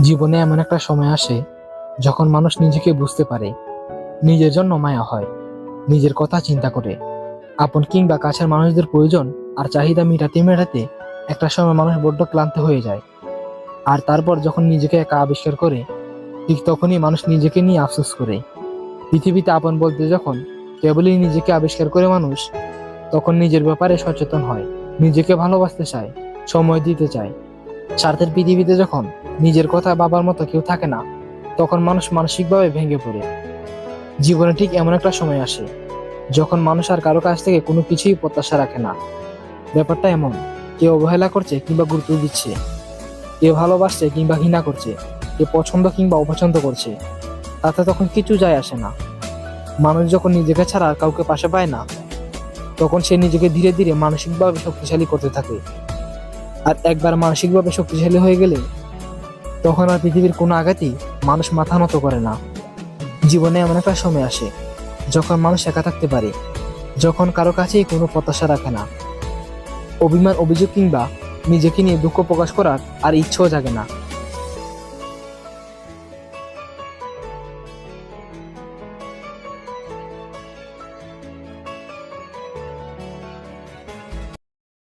জীবনে এমন একটা সময় আসে যখন মানুষ নিজেকে বুঝতে পারে, নিজের জন্য মায়া হয়, নিজের কথা চিন্তা করে। আপন কিংবা কাছের মানুষদের প্রয়োজন আর চাহিদা মেটাতে মেটাতে একটা সময় মানুষ বড্ড ক্লান্ত হয়ে যায়। আর তারপর যখন নিজেকে একা আবিষ্কার করে, ঠিক তখনই মানুষ নিজেকে নিয়ে আফসোস করে। পৃথিবীতে আপন বলতে যখন কেবলই নিজেকে আবিষ্কার করে মানুষ, তখন নিজের ব্যাপারে সচেতন হয়, নিজেকে ভালোবাসতে চায়, সময় দিতে চায়। স্বার্থের পৃথিবীতে যখন নিজের কথা বাবার মতো কেউ থাকে না। তখন মানুষ মানসিকভাবে ভেঙে পড়ে। জীবনে ঠিক এমন একটা সময় আসে, যখন মানুষ আর কারও কাছ থেকে কোনো কিছুই প্রত্যাশা রাখে না। ব্যাপারটা এমন, কেউ অবহেলা করছে কিংবা গুরুত্ব দিচ্ছে, কেউ ভালোবাসছে কিংবা ঘৃণা করছে, কেউ পছন্দ কিংবা অপছন্দ করছে, তাতে তখন কিছু যায় আসে না। মানুষ যখন নিজেকে ছাড়া আর কাউকে পাশে পায় না, তখন সে নিজেকে ধীরে ধীরে মানসিকভাবে শক্তিশালী করতে থাকে। আর একবার মানসিকভাবে শক্তিশালী হয়ে গেলে তখন আর পৃথিবীর কোনো আঘাতই মানুষ মাথা নত করে না। জীবনে এমন একটা সময় আসে, যখন মানুষ একা থাকতে পারে, যখন কারও কাছেই কোনো প্রত্যাশা রাখে না। অভিমান, অভিযোগ কিংবা নিজেকে নিয়ে দুঃখ প্রকাশ করার আর ইচ্ছেও জাগে না।